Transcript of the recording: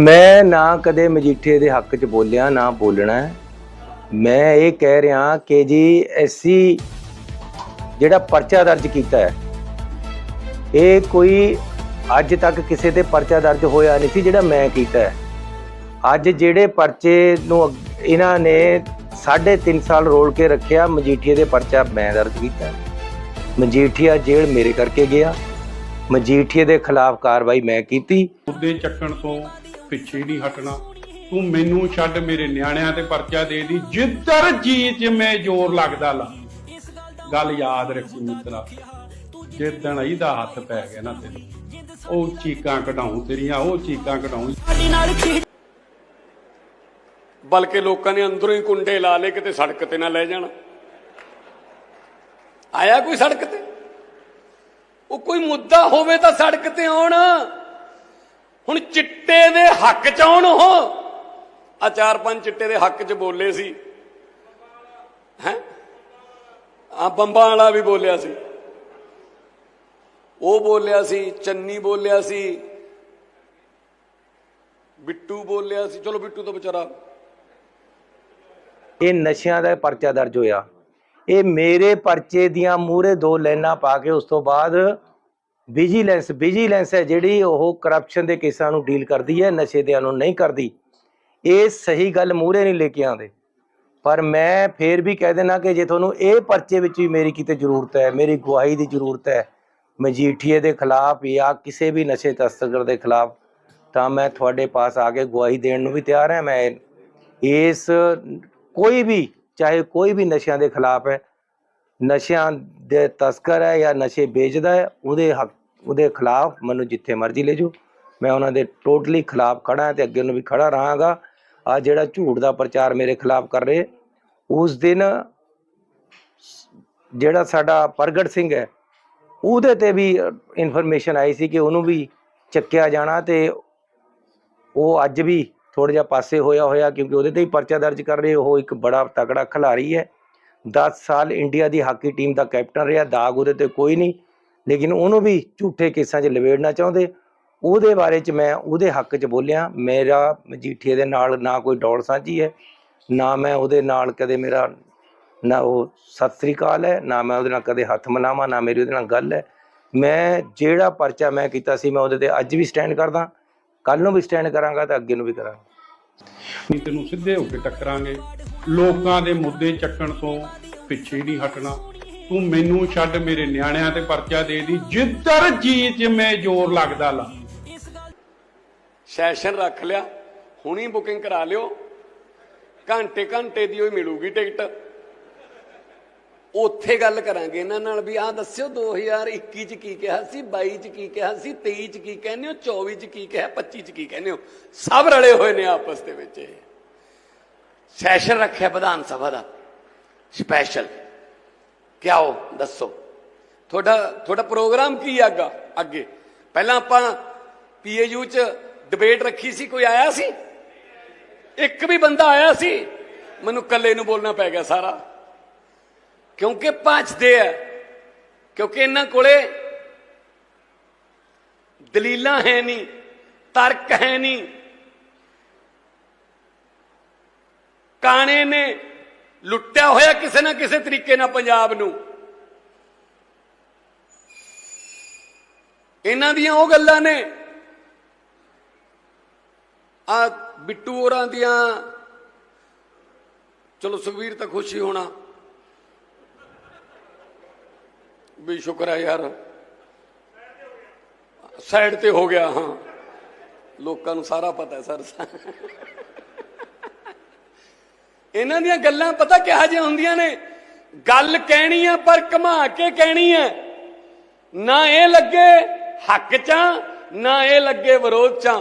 ਮੈਂ ਨਾ ਕਦੇ ਮਜੀਠੇ ਦੇ ਹੱਕ 'ਚ ਬੋਲਿਆ, ਨਾ ਬੋਲਣਾ। ਮੈਂ ਇਹ ਕਹਿ ਰਿਹਾ ਕਿ ਜੀ, ਐਸੀ ਜਿਹੜਾ ਪਰਚਾ ਦਰਜ ਕੀਤਾ ਹੈ, ਇਹ ਕੋਈ ਅੱਜ ਤੱਕ ਕਿਸੇ ਤੇ ਪਰਚਾ ਦਰਜ ਹੋਇਆ ਨਹੀਂ ਸੀ ਜਿਹੜਾ ਮੈਂ ਕੀਤਾ ਹੈ। ਅੱਜ ਜਿਹੜੇ ਪਰਚੇ ਨੂੰ ਅੱਗ- ਇਹਨਾਂ ਨੇ 3.5 ਸਾਲ ਰੋਲ ਕੇ ਰੱਖਿਆ, ਮਜੀਠੀਏ ਦੇ ਪਰਚਾ ਮੈਂ ਦਰਜ ਕੀਤਾ ਮਜੀਠੀਆ ਜੇਲ੍ਹ ਮੇਰੇ ਕਰਕੇ ਗਿਆ। ਮਜੀਠੀਏ ਦੇ ਖਿਲਾਫ ਕਾਰਵਾਈ ਮੈਂ ਕੀਤੀ। ਮੁੱਦੇ ਚੱਕਣ ਤੋਂ ਪਿੱਛੇ ਨਹੀਂ ਹਟਣਾ। ਤੂੰ ਮੈਨੂੰ ਛੱਡ ਮੇਰੇ ਨਿਆਣਿਆਂ ਤੇ ਪਰਚਾ ਦੇ ਦੀ। ਜਿੱਧਰ ਜੀ ਮੈਂ ਜ਼ੋਰ ਲੱਗਦਾ ਲਾ। ਗੱਲ ਯਾਦ ਰੱਖੀ ਮਿੱਤਰਾ। ਜਿੱਦਣ ਇਹਦਾ ਹੱਥ ਪੈ ਗਿਆ ਨਾ ਤੈਨੂੰ। ਉਹ ਚੀਕਾਂ ਕਢਾਉਂ ਤੇਰੀਆਂ ਉਹ ਚੀਕਾਂ ਕਢਾਉਂ। ਬਲਕਿ ਲੋਕਾਂ ਨੇ ਅੰਦਰੋਂ ਹੀ ਕੁੰਡੇ ਲਾ ਲਏ ਕਿਤੇ ਸੜਕ ਤੇ ਨਾ ਲੈ ਜਾਣ। ਆਇਆ ਕੋਈ ਸੜਕ ਤੇ? ਉਹ ਕੋਈ ਮੁੱਦਾ ਹੋਵੇ ਤਾਂ ਸੜਕ ਤੇ ਆਉਣ। ਹੁਣ ਚਿੱਟੇ ਦੇ ਹੱਕ ਚ ਆਉਣ ਉਹ। ਆ ਚਾਰ ਪੰਜ ਚਿੱਟੇ ਦੇ ਹੱਕ ਚ ਬੋਲੇ ਸੀ। ਹੈ? ਆ ਬੰਬਾਂ ਵਾਲਾ ਵੀ ਬੋਲਿਆ ਸੀ। ਉਹ ਬੋਲਿਆ ਸੀ, ਚੰਨੀ ਬੋਲਿਆ ਸੀ। ਬਿੱਟੂ ਬੋਲਿਆ ਸੀ। ਚਲੋ ਬਿੱਟੂ ਤਾਂ ਵਿਚਾਰਾ। ਇਹ ਨਸ਼ਿਆਂ ਦਾ ਪਰਚਾ ਦਰਜ ਹੋਇਆ। ਇਹ ਮੇਰੇ ਪਰਚੇ ਦੀਆਂ ਮੂਹਰੇ ਦੋ ਲਾਈਨਾਂ ਪਾ ਕੇ ਉਸ ਤੋਂ ਬਾਅਦ ਵਿਜੀਲੈਂਸ ਵਿਜੀਲੈਂਸ ਹੈ ਜਿਹੜੀ ਉਹ ਕਰਪਸ਼ਨ ਦੇ ਕੇਸਾਂ ਨੂੰ ਡੀਲ ਕਰਦੀ ਹੈ, ਨਸ਼ੇ ਦਿਆਂ ਨੂੰ ਨਹੀਂ ਕਰਦੀ। ਇਹ ਸਹੀ ਗੱਲ ਮੂਹਰੇ ਨਹੀਂ ਲੈ ਕੇ ਆਉਂਦੇ। ਪਰ ਮੈਂ ਫੇਰ ਵੀ ਕਹਿ ਦੇਣਾ ਕਿ ਜੇ ਤੁਹਾਨੂੰ ਇਹ ਪਰਚੇ ਵਿੱਚ ਵੀ ਮੇਰੀ ਕਿਤੇ ਜ਼ਰੂਰਤ ਹੈ, ਮੇਰੀ ਗਵਾਹੀ ਦੀ ਜ਼ਰੂਰਤ ਹੈ ਮਜੀਠੀਏ ਦੇ ਖਿਲਾਫ ਜਾਂ ਕਿਸੇ ਵੀ ਨਸ਼ੇ ਤਸਕਰ ਦੇ ਖਿਲਾਫ, ਤਾਂ ਮੈਂ ਤੁਹਾਡੇ ਪਾਸ ਆ ਕੇ ਗਵਾਹੀ ਦੇਣ ਨੂੰ ਵੀ ਤਿਆਰ ਹਾਂ। ਮੈਂ ਇਸ ਕੋਈ ਵੀ, ਚਾਹੇ ਕੋਈ ਵੀ ਨਸ਼ਿਆਂ ਦੇ ਖਿਲਾਫ ਹੈ, ਨਸ਼ਿਆਂ ਦੇ ਤਸਕਰ ਹੈ ਜਾਂ ਨਸ਼ੇ ਵੇਚਦਾ ਹੈ, ਉਹਦੇ ਹੱਕ ਉਹਦੇ ਖਿਲਾਫ ਮੈਨੂੰ ਜਿੱਥੇ ਮਰਜ਼ੀ ਲੈ ਜਾਓ। ਮੈਂ ਉਹਨਾਂ ਦੇ ਟੋਟਲੀ ਖਿਲਾਫ ਖੜਾ ਹਾਂ ਤੇ ਅੱਗੇ ਨੂੰ ਵੀ ਖੜਾ ਰਹਾਂਗਾ। ਆ ਜਿਹੜਾ ਝੂਠ ਦਾ ਪ੍ਰਚਾਰ ਮੇਰੇ ਖਿਲਾਫ ਕਰ ਰਹੇ, ਉਸ ਦਿਨ ਜਿਹੜਾ ਸਾਡਾ ਪ੍ਰਗਟ ਸਿੰਘ ਹੈ, ਉਹਦੇ ਤੇ ਵੀ ਇਨਫੋਰਮੇਸ਼ਨ ਆਈ ਸੀ ਕਿ ਉਹਨੂੰ ਵੀ ਚੱਕਿਆ ਜਾਣਾ ਤੇ ਉਹ ਅੱਜ ਵੀ ਥੋੜਾ ਜਿਹਾ ਪਾਸੇ ਹੋਇਆ ਹੋਇਆ ਕਿਉਂਕਿ ਉਹਦੇ ਤੇ ਹੀ ਪਰਚਾ ਦਰਜ ਕਰ ਰਹੇ। ਉਹ ਇੱਕ ਬੜਾ ਤਕੜਾ ਖਿਡਾਰੀ ਹੈ। 10 ਸਾਲ ਇੰਡੀਆ ਦੀ ਹਾਕੀ ਟੀਮ ਦਾ ਕੈਪਟਨ ਰਿਹਾ, ਦਾਗ ਉਹਦੇ ਤੇ ਕੋਈ ਨਹੀਂ। ਲੇਕਿਨ ਉਹਨੂੰ ਵੀ ਝੂਠੇ ਕੇਸਾਂ 'ਚ ਲਵੇੜਨਾ ਚਾਹੁੰਦੇ। ਉਹਦੇ ਬਾਰੇ 'ਚ ਮੈਂ, ਉਹਦੇ ਹੱਕ 'ਚ ਬੋਲਿਆ, ਮੇਰਾ ਮਜੀਠੀਏ ਦੇ ਨਾਲ ਨਾ ਕੋਈ ਡੌਲ ਸਾਂਝੀ ਹੈ, ਨਾ ਮੈਂ ਉਹਦੇ ਨਾਲ ਕਦੇ ਮੇਰਾ, ਨਾ ਉਹ ਸਤਿ ਸ੍ਰੀ ਅਕਾਲ ਹੈ, ਨਾ ਮੈਂ ਉਹਦੇ ਨਾਲ ਕਦੇ ਹੱਥ ਮਿਲਾਵਾਂ ਨਾ ਮੇਰੀ ਉਹਦੇ ਨਾਲ ਗੱਲ ਹੈ। ਮੈਂ ਜਿਹੜਾ ਪਰਚਾ ਮੈਂ ਕੀਤਾ ਸੀ, ਮੈਂ ਉਹਦੇ ਤੇ ਅੱਜ ਵੀ ਸਟੈਂਡ ਕਰਦਾ ਕੱਲ ਨੂੰ ਵੀ ਸਟੈਂਡ ਕਰਾਂਗਾ ਤੇ ਅੱਗੇ ਨੂੰ ਵੀ ਕਰਾਂਗਾ। ਨਹੀਂ ਤੈਨੂੰ ਸਿੱਧੇ ਹੋ ਕੇ ਟੱਕਰਾਂਗੇ। ਲੋਕਾਂ ਦੇ ਮੁੱਦੇ ਚੱਕਣ ਤੋਂ ਪਿੱਛੇ ਨਹੀਂ ਹਟਣਾ। ਤੂੰ ਮੈਨੂੰ ਛੱਡ ਮੇਰੇ ਨਿਆਣਿਆਂ ਤੇ ਪਰਚਾ ਦੇ ਦੀ, ਜਿੱਧਰ ਜੀ ਚ ਜ਼ੋਰ ਲੱਗਦਾ ਲਾ। ਸੈਸ਼ਨ ਰੱਖ ਲਿਆ, ਹੁਣੀ ਬੁਕਿੰਗ ਕਰਾ ਲਿਓ। ਘੰਟੇ ਘੰਟੇ ਦੀ ਹੋਈ ਮਿਲੂਗੀ ਟਿਕਟ। ਉੱਥੇ ਗੱਲ ਕਰਾਂਗੇ ਇਹਨਾਂ ਨਾਲ ਵੀ, ਆਹ ਦੱਸਿਓ 2021 ਚ ਕੀ ਕਿਹਾ ਸੀ 22 ਚ ਕੀ ਕਿਹਾ ਸੀ 23 ਚ ਕੀ ਕਹਿੰਦੇ ਹੋ 24 ਚ ਕੀ ਕਿਹਾ 25 ਚ ਕੀ ਕਹਿੰਦੇ ਹੋ? ਸਭ ਰਲੇ ਹੋਏ ਨੇ ਆਪਸ ਦੇ ਵਿੱਚ ਇਹ। ਸੈਸ਼ਨ ਰੱਖਿਆ ਵਿਧਾਨ ਸਭਾ ਦਾ, ਸਪੈਸ਼ਲ। ਕਿਆ ਹੋ ਦੱਸੋ। ਤੁਹਾਡਾ ਤੁਹਾਡਾ ਪ੍ਰੋਗਰਾਮ ਕੀ ਆਗਾ ਅੱਗੇ ਪਹਿਲਾਂ ਆਪਾਂ ਪੀਏਯੂ ਚ ਡਿਬੇਟ ਰੱਖੀ ਸੀ, ਕੋਈ ਆਇਆ ਸੀ? ਇੱਕ ਵੀ ਬੰਦਾ ਆਇਆ ਸੀ? ਮੈਨੂੰ ਇਕੱਲੇ ਨੂੰ ਬੋਲਣਾ ਪੈ ਗਿਆ ਸਾਰਾ। ਕਿਉਂਕਿ ਭੱਜਦੇ ਆ, ਕਿਉਂਕਿ ਇਹਨਾਂ ਕੋਲੇ ਦਲੀਲਾਂ ਹੈ ਨਹੀਂ, ਤਰਕ ਹੈ ਨਹੀਂ। ਕਾਣੇ ਨੇ ਲੁੱਟਿਆ ਹੋਇਆ ਕਿਸੇ ਨਾ ਕਿਸੇ ਤਰੀਕੇ ਨਾਲ ਪੰਜਾਬ ਨੂੰ। ਇਹਨਾਂ ਦੀਆਂ ਉਹ ਗੱਲਾਂ ਨੇ। ਆ ਬਿੱਟੂ ਹੋਰਾਂ ਦੀਆਂ। ਚਲੋ ਸੁਖਵੀਰ ਤਾਂ ਖੁਸ਼ੀ ਹੋਣਾ। ਵੀ ਸ਼ੁਕਰ ਹੈ ਯਾਰ। ਸਾਈਡ ਤੇ ਹੋ ਗਿਆ, ਹਾਂ। ਲੋਕਾਂ ਨੂੰ ਸਾਰਾ ਪਤਾ ਸਰ। ਇਹਨਾਂ ਦੀਆਂ ਗੱਲਾਂ ਪਤਾ ਕਿਹਾ ਜਿਹਾ ਹੁੰਦੀਆਂ ਨੇ? ਗੱਲ ਕਹਿਣੀ ਆ, ਪਰ ਘਮਾ ਕੇ ਕਹਿਣੀ ਆ। ਨਾ ਇਹ ਲੱਗੇ ਹੱਕ ਚ ਨਾ ਇਹ ਲੱਗੇ ਵਿਰੋਧ ਚ